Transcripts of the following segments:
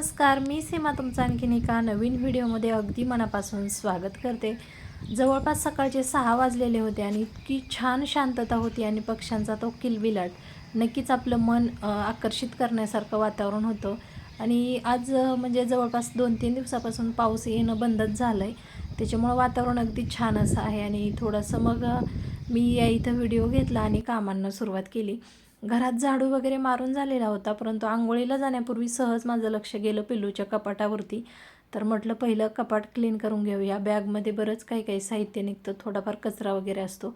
नमस्कार मी सीमा तुमचं आणखीन एका नवीन व्हिडिओमध्ये अगदी मनापासून स्वागत करते. जवळपास सकाळचे सहा वाजलेले होते आणि इतकी छान शांतता होती आणि पक्ष्यांचा तो किलबिलाट नक्कीच आपलं मन आकर्षित करण्यासारखं वातावरण होतं. आणि आज म्हणजे जवळपास दोन तीन दिवसापासून पाऊस येणं बंदच झालं आहे त्याच्यामुळं वातावरण अगदी छान असं आहे आणि थोडंसं मग मी या इथं व्हिडिओ घेतला आणि कामांना सुरुवात केली. घरात झाडू वगैरे मारून झालेला होता परंतु आंघोळीला जाण्यापूर्वी सहज माझं लक्ष गेलं पिल्लूच्या कपाटावरती. तर म्हटलं पहिलं कपाट क्लीन करून घेऊया. बॅगमध्ये बरंच काही काही साहित्य निघतं थोडाफार कचरा वगैरे असतो.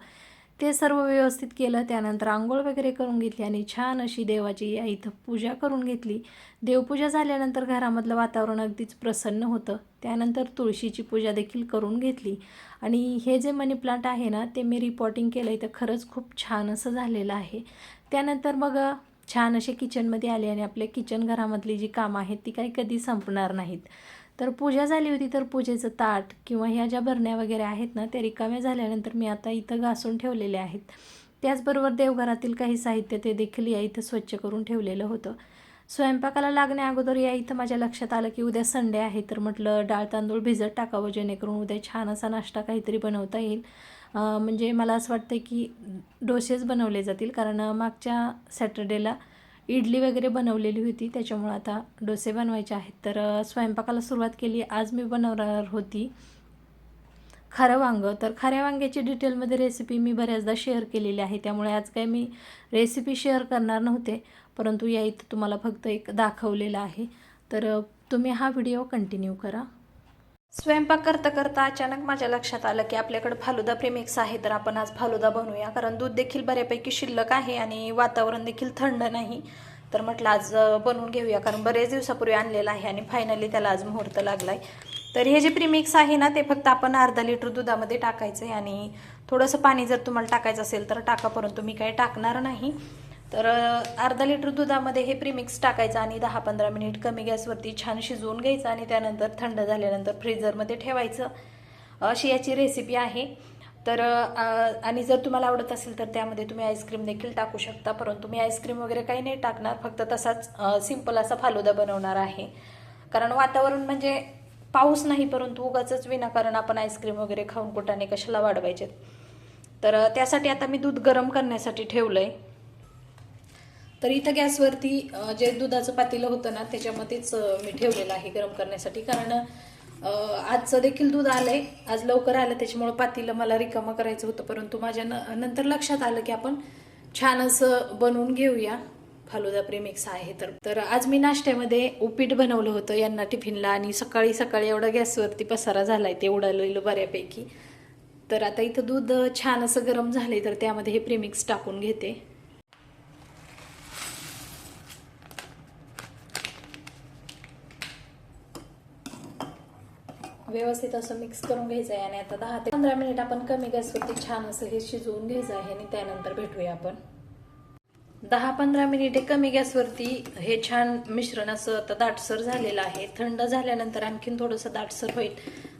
ते सर्व व्यवस्थित केलं त्यानंतर आंघोळ वगैरे करून घेतली आणि छान अशी देवाची या इथं पूजा करून घेतली. देवपूजा झाल्यानंतर घरामधलं वातावरण अगदीच प्रसन्न होतं. त्यानंतर तुळशीची पूजा देखील करून घेतली. आणि हे जे मनी प्लांट आहे ना ते मी रिपॉटिंग केलं आहे तर खरंच खूप छान असं झालेलं आहे. त्यानंतर मग छान असे किचनमध्ये आले आणि आपल्या किचन घरामधली जी कामं आहेत ती काही कधी संपणार नाहीत. तर पूजा झाली होती तर पूजेचं ताट किंवा ह्या ज्या भरण्या वगैरे आहेत ना त्या रिकाम्या झाल्यानंतर मी आता इथं घासून ठेवलेले आहेत. त्याचबरोबर देवघरातील काही साहित्य ते देखील या इथं स्वच्छ करून ठेवलेलं होतं. स्वयंपाकाला लागण्या अगोदर या इथं माझ्या लक्षात आलं की उद्या संडे आहे तर म्हटलं डाळ तांदूळ भिजत टाकावं जेणेकरून उद्या छान असा नाश्ता काहीतरी बनवता येईल. म्हणजे मला असं वाटतं की डोसेच बनवले जातील. कारण मागच्या सॅटर्डेला इडली वगैरे बनवलेली होती. त्याच्यामुळं आता डोसे बनवायचे आहेत. तर स्वयंपाकाला सुरुवात केली. आज मी बनवणार होती खारं वांगं. तर खाऱ्या वांग्याची डिटेलमध्ये रेसिपी मी बऱ्याचदा शेअर केलेली आहे. त्यामुळे आज काय मी रेसिपी शेअर करणार नव्हते. परंतु या इथं तुम्हाला फक्त एक दाखवलेलं आहे. तर तुम्ही हा व्हिडिओ कंटिन्यू करा. स्वयंपाक करता करता अचानक माझ्या लक्षात आलं की आपल्याकडे फालुदा प्रेमिक्स आहे तर आपण आज फालुदा बनवूया. कारण दूध देखील बऱ्यापैकी शिल्लक आहे आणि वातावरण देखील थंड नाही. तर म्हटलं आज बनवून घेऊया. कारण बरेच दिवसापूर्वी आणलेलं आहे आणि फायनली त्याला आज मुहूर्त लागलाय. तर हे जे प्रीमिक्स आहे ना ते फक्त आपण अर्धा लिटर दुधामध्ये टाकायचं आहे आणि थोडंसं पाणी जर तुम्हाला टाकायचं असेल तर टाका. परंतु मी काही टाकणार नाही. तर अर्धा लिटर दुधामध्ये हे प्रीमिक्स टाकायचं आणि दहा पंधरा मिनिट कमी गॅसवरती छान शिजवून घ्यायचं आणि त्यानंतर थंड झाल्यानंतर फ्रीझरमध्ये ठेवायचं. अशी याची रेसिपी आहे. तर आणि जर तुम्हाला आवडत असेल तर त्यामध्ये तुम्ही आईस्क्रीम देखील टाकू शकता. परंतु मी आईस्क्रीम वगैरे काही नाही टाकणार. फक्त तसाच सिंपल असा फालुदा बनवणार आहे. कारण वातावरण म्हणजे पाऊस नाही परंतु उगाच विनाकारण आपण आईस्क्रीम वगैरे खाऊन कुठाने कशाला वाढवायचे? तर त्यासाठी आता मी दूध गरम करण्यासाठी ठेवलं आहे तर इथं गॅसवरती जे दुधाचं पातेलं होतं ना त्याच्यामध्येच मी ठेवलेलं आहे गरम करण्यासाठी. कारण आजचं देखील दूध आलंय. आज लवकर आलं त्याच्यामुळं पातेलं मला रिकामं करायचं होतं. परंतु माझ्या न नंतर लक्षात आलं की आपण छान असं बनवून घेऊया. फालुदा प्रेमिक्स आहे तर. तर आज मी नाश्त्यामध्ये उपीट बनवलं होतं यांना टिफिनला आणि सकाळी सकाळी एवढा गॅसवरती पसारा झालाय ते उडालेलं बऱ्यापैकी. तर आता इथं दूध छान असं गरम झाले तर त्यामध्ये हे प्रेमिक्स टाकून घेते. व्यवस्थित असं मिक्स करून घ्यायचं आहे आणि आता दहा ते पंधरा मिनिट आपण कमी गॅसवरती छान असं हे शिजवून घ्यायचं आहे आणि त्यानंतर भेटूया आपण. दहा पंधरा मिनिटे कमी गॅसवरती हे छान मिश्रण असं आता दाटसर झालेलं आहे. थंड झाल्यानंतर आणखीन थोडंसं दाटसर होईल.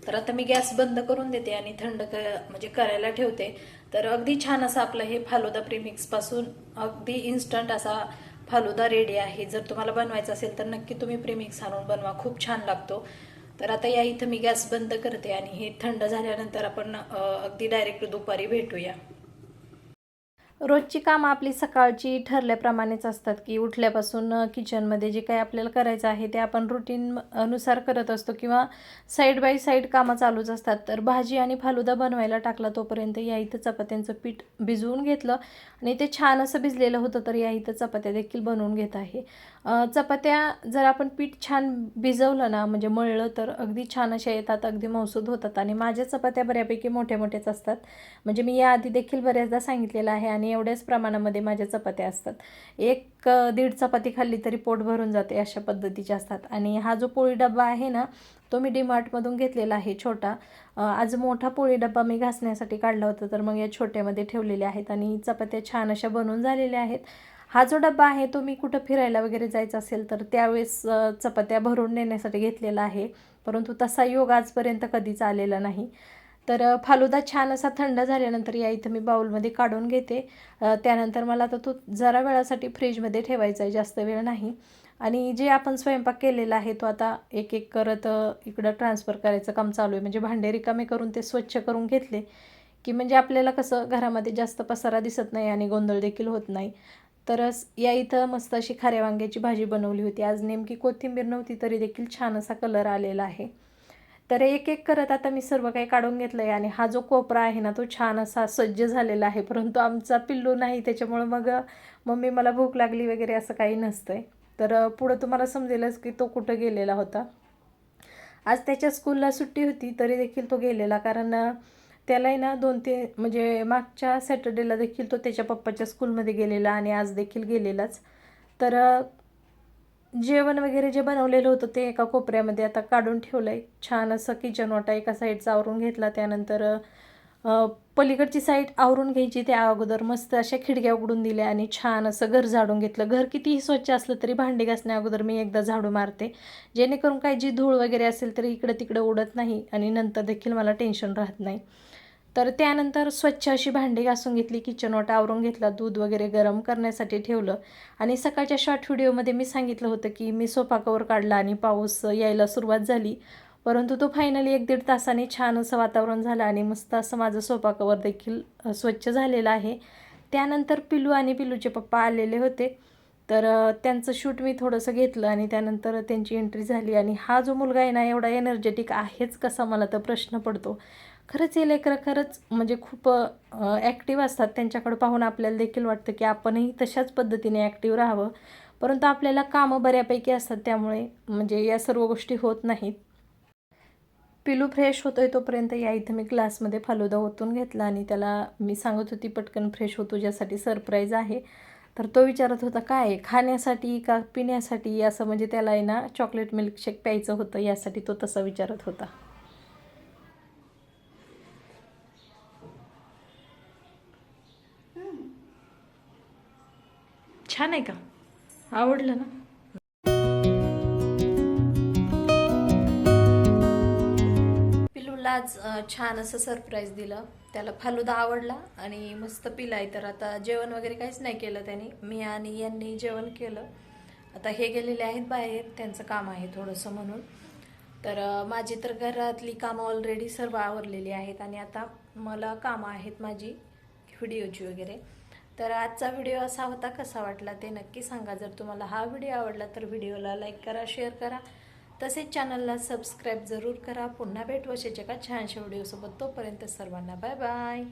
तर आता मी गॅस बंद करून देते आणि थंड क म्हणजे करायला ठेवते. तर अगदी छान असं आपलं हे फालुदा प्रीमिक्सपासून अगदी इन्स्टंट असा फालुदा रेडी आहे. जर तुम्हाला बनवायचं असेल तर नक्की तुम्ही प्रीमिक्स आणून बनवा. खूप छान लागतो. तर आता या इथं मी गॅस बंद करते आणि हे थंड झाल्यानंतर आपण अगदी डायरेक्ट दुपारी भेटूया. रोजची कामं आपली सकाळची ठरल्याप्रमाणेच असतात की उठल्यापासून किचनमध्ये जे काही आपल्याला करायचं आहे ते आपण रुटीन अनुसार करत असतो किंवा साईड बाय साईड कामं चालूच असतात. तर भाजी आणि फालुदा बनवायला टाकला तोपर्यंत या इथं चपात्यांचं पीठ भिजवून घेतलं आणि ते छान असं भिजलेलं होतं तर या इथं चपात्या देखील बनवून घेत आहे. चपात्या जर आपण पीठ छान भिजवलं ना म्हणजे मळलं तर अगदी छान अशा येतात अगदी मौसूद होतात. आणि माझ्या चपात्या बऱ्यापैकी मोठ्या मोठ्याच असतात. म्हणजे मी याआधी देखील बऱ्याचदा सांगितलेलं आहे आणि आणि एवढ्याच प्रमाणामध्ये माझ्या चपात्या असतात. एक दीड चपाती खाल्ली तरी पोट भरून जाते अशा पद्धतीच्या असतात. आणि हा जो पोळी डब्बा आहे ना तो मी डीमार्टमधून घेतलेला आहे छोटा. आज मोठा पोळी डब्बा मी घासण्यासाठी काढला होता तर मग या छोट्यामध्ये ठेवलेले आहेत आणि चपात्या छान अशा बनवून झालेल्या आहेत. हा जो डब्बा आहे तो मी कुठं फिरायला वगैरे जायचं असेल तर त्यावेळेस चपात्या भरून नेण्यासाठी घेतलेला आहे. परंतु तसा योग आजपर्यंत कधीच आलेला नाही. तर फालुदा छान असा थंड झाल्यानंतर या इथं मी बाऊलमध्ये काढून घेते. त्यानंतर मला आता तो जरा वेळासाठी फ्रीजमध्ये ठेवायचा आहे जास्त वेळ नाही. आणि जे आपण स्वयंपाक केलेला आहे तो आता एक एक करत इकडं ट्रान्सफर करायचं काम चालू आहे. म्हणजे भांडे रिकामे करून ते स्वच्छ करून घेतले की म्हणजे आपल्याला कसं घरामध्ये जास्त पसारा दिसत नाही आणि गोंधळ देखील होत नाही. तर या इथं मस्त अशी खाऱ्या वांग्याची भाजी बनवली होती. आज नेमकी कोथिंबीर नव्हती तरी देखील छान असा कलर आलेला आहे. तर एक एक करत आता मी सर्व काही काढून घेतलं आहे आणि हा जो कोपरा आहे ना तो छान असा सज्ज झालेला आहे. परंतु आमचा पिल्लू नाही त्याच्यामुळं मग मम्मी मला भूक लागली वगैरे असं काही नसतंय. तर पुढं तुम्हाला समजेलच की तो कुठं गेलेला होता. आज त्याच्या स्कूलला सुट्टी होती तरी देखील तो गेलेला. कारण त्यालाही ना दोन ते म्हणजे मागच्या सॅटर्डेला देखील तो त्याच्या पप्पाच्या स्कूलमध्ये गेलेला आणि आज देखील गेलेलाच. तर जेवण वगैरे जे बनवलेलं होतं ते एका कोपऱ्यामध्ये आता काढून ठेवलं आहे छान असं किचन वाटा एका साईडचा आवरून घेतला त्यानंतर पलीकडची साईड आवरून घ्यायची त्या अगोदर मस्त अशा खिडक्या उघडून दिल्या आणि छान असं घर झाडून घेतलं. घर कितीही स्वच्छ असलं तरी भांडी घासण्या अगोदर मी एकदा झाडू मारते. जेणेकरून काही जी धूळ वगैरे असेल तरी इकडं तिकडं उडत नाही आणि नंतर देखील मला टेन्शन राहत नाही. तर त्यानंतर स्वच्छ अशी भांडी घासून घेतली किचन ओटा आवरून घेतला दूध वगैरे गरम करण्यासाठी ठेवलं. आणि सकाळच्या शॉर्ट व्हिडिओमध्ये मी सांगितलं होतं की मी सोफा कवर काढला आणि पाऊस यायला सुरुवात झाली. परंतु तो फायनली एक दीड तासाने छान असं वातावरण झालं आणि मस्त असं माझं सोफा कवर देखील स्वच्छ झालेलं आहे. त्यानंतर पिलू आणि पिलूचे पप्पा आलेले होते. तर त्यांचं शूट मी थोडंसं घेतलं आणि त्यानंतर त्यांची एंट्री झाली. आणि हा जो मुलगा आहे ना एवढा एनर्जेटिक आहेच कसा मला तर प्रश्न पडतो. खरंच हे लेकरं खरंच म्हणजे खूप ॲक्टिव्ह असतात. त्यांच्याकडं पाहून आपल्याला देखील वाटतं की आपणही तशाच पद्धतीने ॲक्टिव्ह राहावं. परंतु आपल्याला कामं बऱ्यापैकी असतात त्यामुळे म्हणजे या सर्व गोष्टी होत नाहीत. पिलू फ्रेश होतो आहे तोपर्यंत या इथं मी ग्लासमध्ये फालुदा ओतून घेतला आणि त्याला मी सांगत होती पटकन फ्रेश होतो ज्यासाठी सरप्राईज आहे. तर तो विचारत होता काय आहे? खाण्यासाठी का पिण्यासाठी? असं म्हणजे त्याला आहे ना चॉकलेट मिल्कशेक प्यायचं होतं यासाठी तो तसा विचारत होता. छान आहे का? आवडलं ना? पिलूला आज छान असं सरप्राईज दिलं. त्याला फालुदा आवडला आणि मस्त पिलाय. तर आता जेवण वगैरे काहीच नाही केलं त्याने. मी आणि यांनी जेवण केलं. आता हे गेलेले आहेत बाहेर. त्यांचं काम आहे थोडंसं म्हणून. तर माझी तर घरातली कामं ऑलरेडी सर्व आवरलेली आहेत. आणि आता मला कामं आहेत माझी व्हिडिओची वगैरे. तर आजचा व्हिडिओ असा होता कसा वाटला ते नक्की सांगा. जर तुम्हाला हा व्हिडिओ आवडला तर व्हिडिओला लाईक करा शेअर करा. तसेच चॅनलला सबस्क्राईब जरूर करा. पुन्हा भेटू का छानशा व्हिडिओसोबत तोपर्यंत सर्वांना बाय बाय